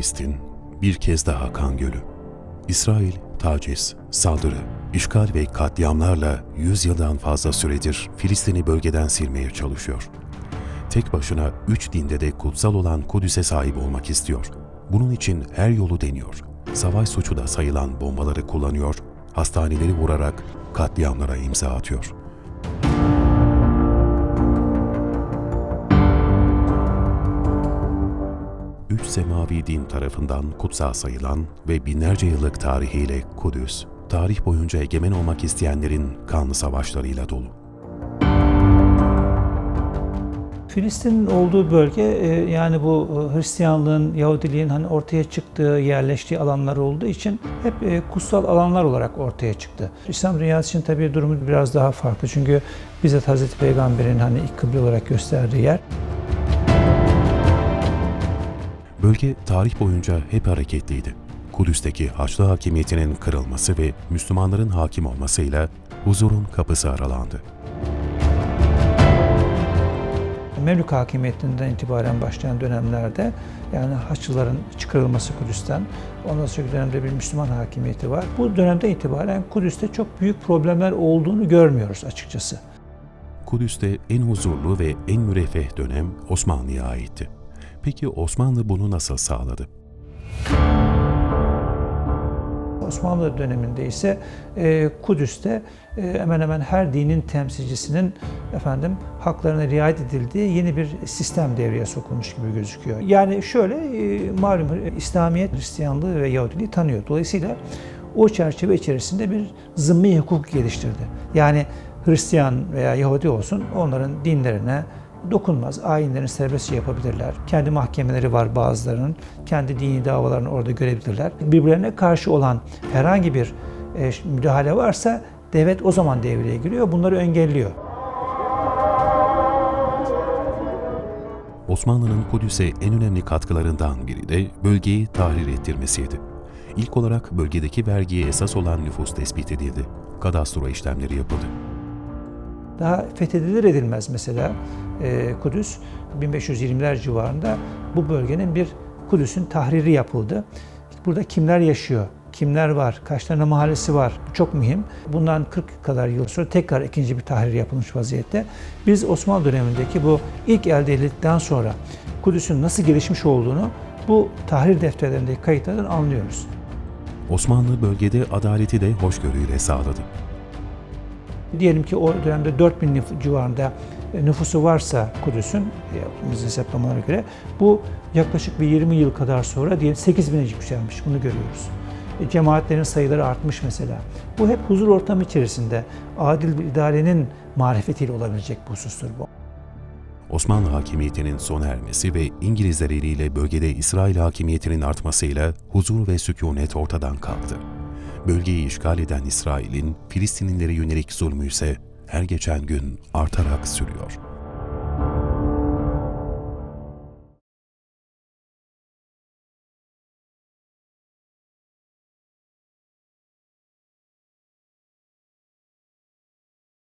Filistin bir kez daha kan gölü. İsrail taciz, saldırı, işgal ve katliamlarla 100 yıldan fazla süredir Filistin'i bölgeden silmeye çalışıyor. Tek başına üç dinde de kutsal olan Kudüs'e sahip olmak istiyor. Bunun için her yolu deniyor. Savaş suçu da sayılan bombaları kullanıyor, hastaneleri vurarak katliamlara imza atıyor. Üç semavi din tarafından kutsal sayılan ve binlerce yıllık tarihiyle Kudüs, tarih boyunca egemen olmak isteyenlerin kanlı savaşlarıyla dolu. Filistin'in olduğu bölge e, yani bu e, Hristiyanlığın, Yahudiliğin hani ortaya çıktığı, yerleştiği alanlar olduğu için hep e, kutsal alanlar olarak ortaya çıktı. İslam dünyası için tabii durumu biraz daha farklı. Çünkü bizzat Hazreti Peygamber'in hani ilk kıble olarak gösterdiği yer. Bölge tarih boyunca hep hareketliydi. Kudüs'teki Haçlı hakimiyetinin kırılması ve Müslümanların hakim olmasıyla huzurun kapısı aralandı. Memlük hakimiyetinden itibaren başlayan dönemlerde yani Haçlıların çıkarılması Kudüs'ten ondan sonraki dönemde bir Müslüman hakimiyeti var. Bu dönemden itibaren Kudüs'te çok büyük problemler olduğunu görmüyoruz açıkçası. Kudüs'te en huzurlu ve en müreffeh dönem Osmanlı'ya aitti. Peki Osmanlı bunu nasıl sağladı? Osmanlı döneminde ise e, Kudüs'te e, hemen hemen her dinin temsilcisinin efendim haklarına riayet edildiği yeni bir sistem devreye sokulmuş gibi gözüküyor. Yani şöyle e, malum İslamiyet Hristiyanlığı ve Yahudiliği tanıyor. Dolayısıyla o çerçeve içerisinde bir zımmi hukuk geliştirdi. Yani Hristiyan veya Yahudi olsun onların dinlerine dokunmaz. Ayinlerini serbestçe yapabilirler. Kendi mahkemeleri var bazılarının. Kendi dini davalarını orada görebilirler. Birbirlerine karşı olan herhangi bir e, müdahale varsa devlet o zaman devreye giriyor. Bunları engelliyor. Osmanlı'nın Kudüs'e en önemli katkılarından biri de bölgeyi tahrir ettirmesiydi. İlk olarak bölgedeki vergiye esas olan nüfus tespit edildi. Kadastro işlemleri yapıldı. Daha fethedilir edilmez mesela e, Kudüs 1520'ler civarında bu bölgenin bir Kudüs'ün tahriri yapıldı. Burada kimler yaşıyor? Kimler var? Kaç tane mahallesi var? Bu çok mühim. Bundan 40 kadar yıl sonra tekrar ikinci bir tahrir yapılmış vaziyette. Biz Osmanlı dönemindeki bu ilk elde edildikten sonra Kudüs'ün nasıl gelişmiş olduğunu bu tahrir defterlerindeki kayıtlardan anlıyoruz. Osmanlı bölgede adaleti de hoşgörüyle sağladı. Diyelim ki o dönemde 4000 nüf- civarında e, nüfusu varsa Kudüs'ün yaptığımız hesaplamalara göre bu yaklaşık bir 20 yıl kadar sonra diye 8000'e yükselmiş. Bunu görüyoruz. E, Cemaatlerin sayıları artmış mesela. Bu hep huzur ortamı içerisinde adil bir idarenin marifetiyle olabilecek bir husustur bu. Osmanlı hakimiyetinin sona ermesi ve İngilizler eliyle bölgede İsrail hakimiyetinin artmasıyla huzur ve sükunet ortadan kalktı. Bölgeyi işgal eden İsrail'in Filistinlilere yönelik zulmü ise her geçen gün artarak sürüyor.